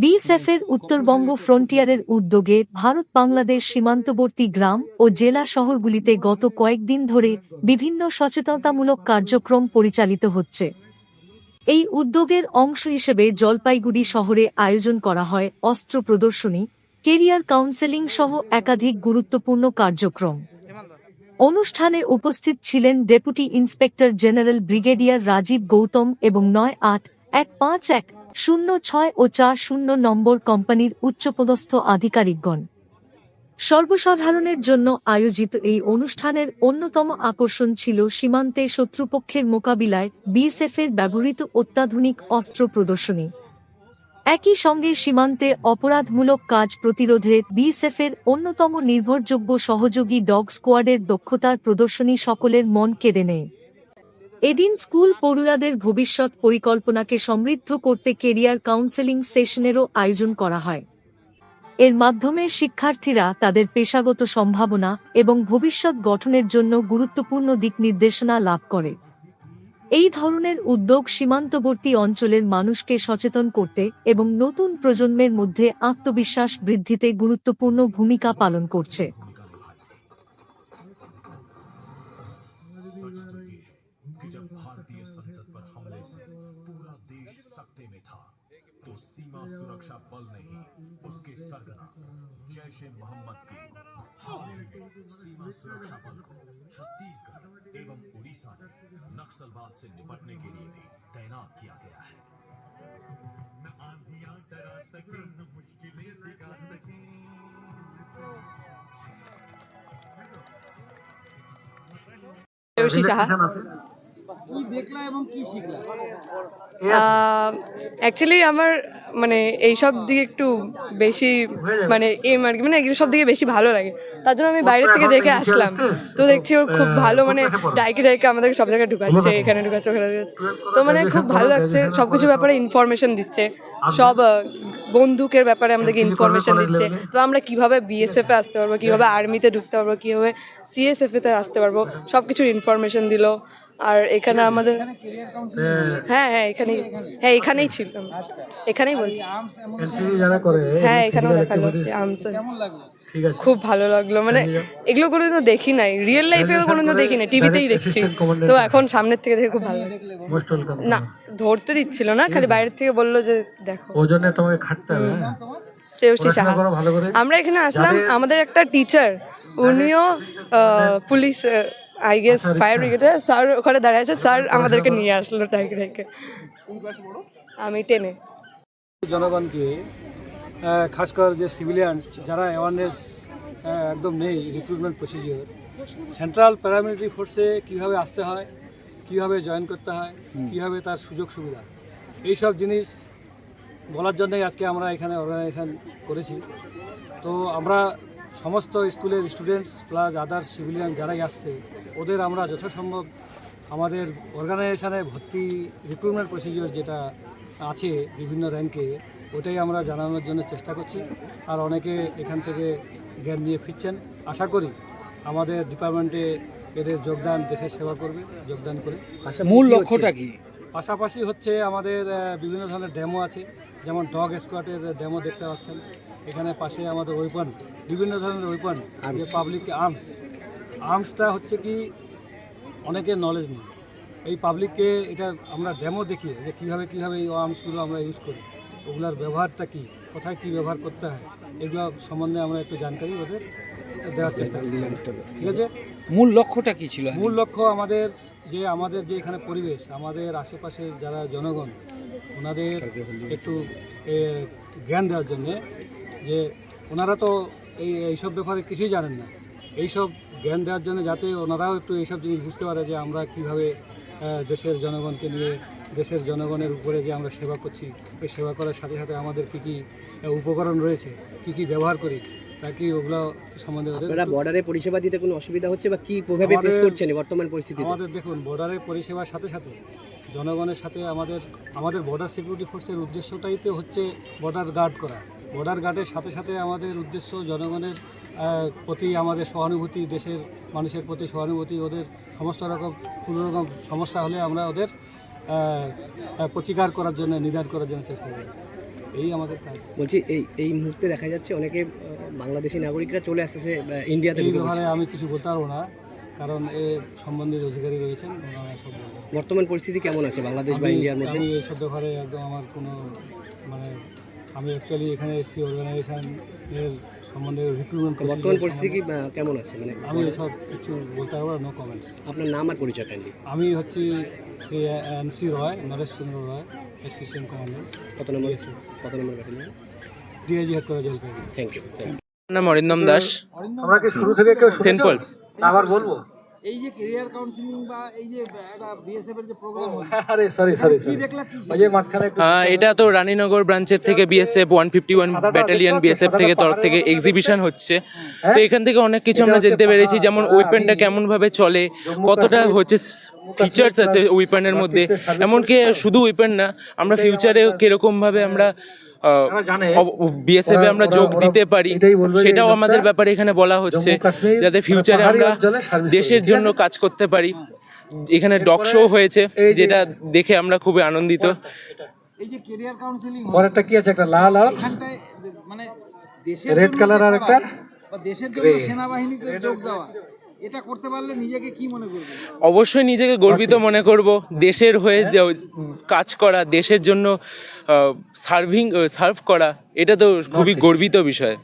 বিএসএফের উত্তরবঙ্গ ফ্রন্টিয়ারের উদ্যোগে ভারত বাংলাদেশ সীমান্তবর্তী গ্রাম ও জেলা শহরগুলিতে গত কয়েকদিন ধরে বিভিন্ন সচেতনতামূলক কার্যক্রম পরিচালিত হচ্ছে। এই উদ্যোগের অংশ হিসেবে জলপাইগুড়ি শহরে আয়োজন করা হয় অস্ত্র প্রদর্শনী, কেরিয়ার কাউন্সেলিং সহ একাধিক গুরুত্বপূর্ণ কার্যক্রম। অনুষ্ঠানে উপস্থিত ছিলেন deputy inspector general brigadier Rajeev Gautam এবং নয় আট এক পাঁচ এক শূন্য ছয় ও চার শূন্য নম্বর কোম্পানির উচ্চপদস্থ আধিকারিকগণ। সর্বসাধারণের জন্য আয়োজিত এই অনুষ্ঠানের অন্যতম আকর্ষণ ছিল সীমান্তে শত্রুপক্ষের মোকাবিলায় বিএসএফের ব্যবহৃত অত্যাধুনিক অস্ত্র প্রদর্শনী। একই সঙ্গে সীমান্তে অপরাধমূলক কাজ প্রতিরোধে বিএসএফের অন্যতম নির্ভরযোগ্য সহযোগী ডগ স্কোয়াডের দক্ষতার প্রদর্শনী সকলের মন কেড়ে নেয়। এদিন স্কুল পড়ুয়াদের ভবিষ্যৎ পরিকল্পনাকে সমৃদ্ধ করতে কেরিয়ার কাউন্সেলিং সেশনেরও আয়োজন করা হয়। এর মাধ্যমে শিক্ষার্থীরা তাদের পেশাগত সম্ভাবনা এবং ভবিষ্যৎ গঠনের জন্য গুরুত্বপূর্ণ দিক নির্দেশনা লাভ করে। এই ধরনের উদ্যোগ সীমান্তবর্তী অঞ্চলের মানুষকে সচেতন করতে এবং নতুন প্রজন্মের মধ্যে আত্মবিশ্বাস বৃদ্ধিতে গুরুত্বপূর্ণ ভূমিকা পালন করছে। पर हमले से पूरा देश सत्ते में था तो सीमा सुरक्षा बल ने ही उसके सरगना जैश ए मोहम्मद की हाल ही में सीमा सुरक्षा बल को छत्तीसगढ़ एवं उड़ीसा में नक्सलवाद से निपटने के लिए भी तैनात किया गया है न आंधियां डरा सके न मुश्किलें दिखा सके দেবশ্রী সাহা অ্যাকচুয়ালি আমার মানে এইসব দিকে একটু বেশি মানে এম আর কি মানে এগুলো সব দিকে বেশি ভালো লাগে। তার জন্য আমি বাইরের থেকে দেখে আসলাম। তো দেখছি ওর খুব ভালো মানে ডাইকে ডাইকে আমাদেরকে সব জায়গায় ঢুকাচ্ছে এখানে ঢুকাচ্ছে ওখানে ঢুকাচ্ছে। তো মানে খুব ভালো লাগছে সব কিছু ব্যাপারে ইনফরমেশন দিচ্ছে। সব বন্দুকের ব্যাপারে আমাদেরকে ইনফরমেশন দিচ্ছে। তো আমরা কীভাবে বিএসএফ এ আসতে পারব কীভাবে আর্মিতে ঢুকতে পারব কীভাবে সিএসএফ তে আসতে পারব সব কিছুর ইনফরমেশন দিলো। আর এখানে আমাদের হ্যাঁ। হ্যাঁ এখানেই হ্যাঁ এখানেই ছিল। আচ্ছা। এখানেই বলছি। হ্যাঁ এখানেও দেখাল আনসার কেমন লাগল? ঠিক আছে। খুব ভালো লাগল। মানে এগুলো কোনোদিনও দেখি নাই। রিয়েল লাইফে কোনোদিনও দেখি নাই টিভিতেই দেখছি। তো এখন সামনের থেকে দেখে খুব ভালো লাগছে। না ধরতে দিচ্ছিল না খালি বাইরের থেকে বলল যে দেখো। ওই জন্য তোমাকে খাটতে হবে হ্যাঁ? শ্রেয়সী সাহা। আমরা এখানে আসলাম। আমাদের একটা টিচার উনিও পুলিশ আই গেস ফায়ার ব্রিগেডে স্যার ওখানে দাঁড়িয়ে আছে স্যার আমাদেরকে নিয়ে আসলো টাইকে টাইকে আমি টেনে জনগণকে খাস করে যে সিভিলিয়ানস যারা অ্যাওয়ারনেস একদম নেই রিক্রুটমেন্ট প্রসিজিওর সেন্ট্রাল প্যারামিলিটারি ফোর্সে কীভাবে আসতে হয় কীভাবে জয়েন করতে হয় কীভাবে তার সুযোগ সুবিধা এই সব জিনিস বলার জন্যই আজকে আমরা এখানে অর্গানাইজেশন করেছি। তো আমরা সমস্ত স্কুলের স্টুডেন্টস প্লাস আদার সিভিলিয়ান যারাই আসছে ওদের আমরা যথাসম্ভব আমাদের অর্গানাইজেশনে ভর্তি রিক্রুটমেন্ট প্রসিজিওর যেটা আছে বিভিন্ন র্যাঙ্কে ওটাই আমরা জানানোর জন্য চেষ্টা করছি। আর অনেকে এখান থেকে জ্ঞান নিয়ে ফিরছেন। আশা করি আমাদের ডিপার্টমেন্টে এদের যোগদান দেশের সেবা করবে যোগদান করে। মূল লক্ষ্যটা কি? পাশাপাশি হচ্ছে আমাদের বিভিন্ন ধরনের ডেমো আছে। যেমন ডগ স্কোয়াটের ডেমো দেখতে পাচ্ছেন। এখানে পাশে আমাদের ওয়েপন বিভিন্ন ধরনের ওয়েপন যে পাবলিক আর্মস আর্মসটা হচ্ছে কি অনেকের নলেজ নেই। এই পাবলিককে এটা আমরা ডেমো দেখি যে কীভাবে কীভাবে এই আর্মসগুলো আমরা ইউজ করি। ওগুলোর ব্যবহারটা কী কোথায় কী ব্যবহার করতে হয় এগুলো সম্বন্ধে আমরা একটু জানকারি ওদের দেওয়ার চেষ্টা করি ঠিক আছে? মূল লক্ষ্যটা কি ছিল? মূল লক্ষ্য আমাদের যে আমাদের যে এখানে পরিবেশ আমাদের আশেপাশের যারা জনগণ ওনাদের একটু জ্ঞান দেওয়ার জন্যে যে ওনারা তো এই এইসব ব্যাপারে কিছুই জানেন না। এইসব জ্ঞান দেওয়ার জন্য যাতে ওনারাও একটু এইসব জিনিস বুঝতে পারে যে আমরা কীভাবে দেশের জনগণকে নিয়ে দেশের জনগণের উপরে যে আমরা সেবা করছি ওই সেবা করার সাথে সাথে আমাদের কী কী উপকরণ রয়েছে কী কী ব্যবহার করি তা কি ওগুলো সম্বন্ধে বর্ডারে পরিষেবা দিতে কোনো অসুবিধা হচ্ছে বা কি প্রভাবে ফেস করছেন বর্তমান পরিস্থিতি আমাদের দেখুন বর্ডারের পরিষেবার সাথে সাথে জনগণের সাথে আমাদের আমাদের বর্ডার সিকিউরিটি ফোর্সের উদ্দেশ্যটাই তো হচ্ছে বর্ডার গার্ড করা। বর্ডার গার্ডের সাথে সাথে আমাদের উদ্দেশ্য জনগণের প্রতি আমাদের সহানুভূতি দেশের মানুষের প্রতি সহানুভূতি ওদের সমস্ত রকম কোনো রকম সমস্যা হলে আমরা ওদের প্রতিকার করার জন্য নিদান করার জন্য চেষ্টা করি। এই আমাদের কাজ। বলছি এই এই মুহূর্তে দেখা যাচ্ছে অনেকে বাংলাদেশি নাগরিকরা চলে আসতেছে ইন্ডিয়াতে এই ব্যাপারে আমি কিছু বলতে পারব না কারণ এ সম্বন্ধিত অধিকারী রয়েছেন। বর্তমান পরিস্থিতি কেমন আছে বাংলাদেশ বা ইন্ডিয়ার মধ্যে? আমি এইসব ব্যাপারে একদম আমার কোনো মানে আমি অ্যাকচুয়ালি এখানে এসেছি অর্গানাইজেশনের সম্বন্ধে রিক্রুটমেন্ট বর্তমান পরিস্থিতি কি, কেমন আছে? মানে আমি সব কিছু বলতে পারব নো কমেন্টস আপনার নাম আর পরিচয় কাইন্ডলি আমি হচ্ছি Shri NC Roy Naresh Chandra Roy assistant commander কত নম্বর? কত number battalion? DIG headquarter Jalpaiguri. Thank you নাম অরিন্দম দাস। আমরা কি শুরু থেকে কেউ সেন্ট পলস। আবার বলব? এই যে কেরিয়ার কাউন্সিলিং বা এই যে একটা বিএসএফ এর যে প্রোগ্রাম আরে সরি সরি সরি ওই যে মাঝখানে এটা তো রানীনগর ব্রাঞ্চের থেকে BSF one fifty one battalion BSF থেকে তরফ থেকে এক্সিবিশন হচ্ছে। তো এখান থেকে অনেক কিছু আমরা জানতে পেরেছি যেমন ওয়েপেনটা কেমন ভাবে চলে কতটা হচ্ছে ফিচার্স আছে ওয়েপেনের মধ্যে। এমনকি শুধু ওয়েপেন না আমরা ফিউচারে কীরকম ভাবে আমরা জানে বিএসএফ এ আমরা যোগ দিতে পারি। সেটাও আমাদের ব্যাপারে এখানে বলা হচ্ছে যাতে ফিউচারে আমরা দেশের জন্য কাজ করতে পারি। এখানে ডগ শো হয়েছে যেটা দেখে আমরা খুবই আনন্দিত। এই যে কেরিয়ার কাউন্সিলিং পরেরটা কি আছে? একটা লাল আর মানে দেশের রেড কালার আর একটা দেশের জন্য সেনাবাহিনীতে যোগ দেওয়া এটা করতে পারলে নিজেকে কি মনে করবে? অবশ্যই নিজেকে গর্বিত মনে করব। দেশের হয়ে যে কাজ করা দেশের জন্য সার্ভিং সার্ভ করা এটা তো খুবই গর্বিত বিষয়।